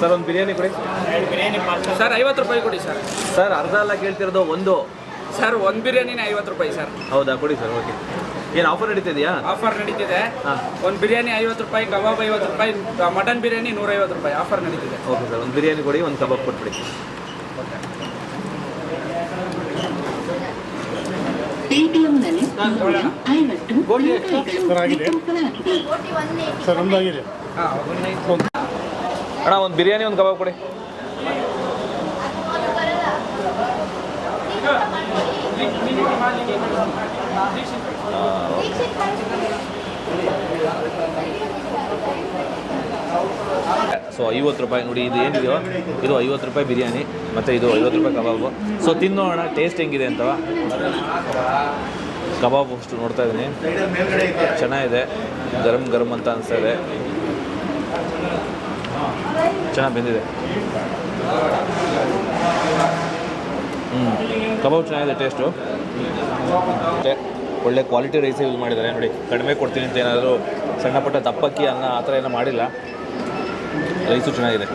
Sir ಒಂದು ಬಿರಿಯಾನಿ ಕೊಡಿ. Sir ಐವತ್ತು ರೂಪಾಯಿ ಕೊಡಿ ಸರ್. ಸರ್ ಅರ್ಧ ಎಲ್ಲ ಕೇಳ್ತಿರೋದು ಒಂದು. ಸರ್ ಒಂದು ಬಿರಿಯಾನಿನೇ ಐವತ್ತು ರೂಪಾಯಿ ಸರ್. ಹೌದಾ? ಕೊಡಿ ಸರ್ ಓಕೆ. ಏನು ಆಫರ್ ನಡೀತಿದೆಯಾ ಆಫರ್ ನಡೀತಿದೆ. ಹಾಂ. ಒಂದು ಬಿರಿಯಾನಿ ಐವತ್ತು ರೂಪಾಯಿ ಕಬಾಬ್ ಐವತ್ತು ರೂಪಾಯಿ ಮಟನ್ ಬಿರಿಯಾನಿ ನೂರೈವತ್ತು ರೂಪಾಯಿ. ಆಫರ್ ನಡೀತಿದೆ. ಓಕೆ ಸರ್ ಒಂದು ಬಿರಿಯಾನಿ ಕೊಡಿ ಒಂದು ಕಬಾಬ್ ಕೊಟ್ಬಿಡಿ. ಪೇಟಿಎಂನಲ್ಲಿ ಐವತ್ತು ಸರ್ ಒಂದಾಗಿದೆ ಅಣ್ಣ ಒಂದು ಬಿರಿಯಾನಿ ಒಂದು ಕಬಾಬ್ ಕೊಡಿ. ಸೊ ಐವತ್ತು ರೂಪಾಯಿ ನೋಡಿ ಇದು ಏನಿದೆಯೋ? ಇದು ಐವತ್ತು ರೂಪಾಯಿ ಬಿರಿಯಾನಿ ಮತ್ತು ಇದು ಐವತ್ತು ರೂಪಾಯಿ ಕಬಾಬು. ಸೊ ತಿನ್ನೋಣ ಟೇಸ್ಟ್ ಹೆಂಗಿದೆ ಅಂತವ? ಕಬಾಬ್ ಅಷ್ಟು ನೋಡ್ತಾ ಇದ್ದೀನಿ. ಚೆನ್ನಾಗಿದೆ. ಗರಮ್ ಗರಮ್ ಅಂತ ಅನಿಸ್ತಾ ಇದೆ. ಚೆನ್ನಾಗಿ ಬೆಂದಿದೆ. ಹ್ಞೂ ಕಬಾಬ್ ಚೆನ್ನಾಗಿದೆ ಟೇಸ್ಟು ಮತ್ತು ಒಳ್ಳೆ ಕ್ವಾಲಿಟಿ ರೈಸೇ ಯೂಸ್ ಮಾಡಿದ್ದಾರೆ. ನೋಡಿ, ಕಡಿಮೆ ಕೊಡ್ತೀನಿ ಅಂತ ಏನಾದರೂ ಸಣ್ಣ ಪುಟ್ಟ ದಪ್ಪಕ್ಕಿ ಅನ್ನ ಆ ಥರ ಏನೂ ಮಾಡಿಲ್ಲ. ರೈಸು ಚೆನ್ನಾಗಿದೆ.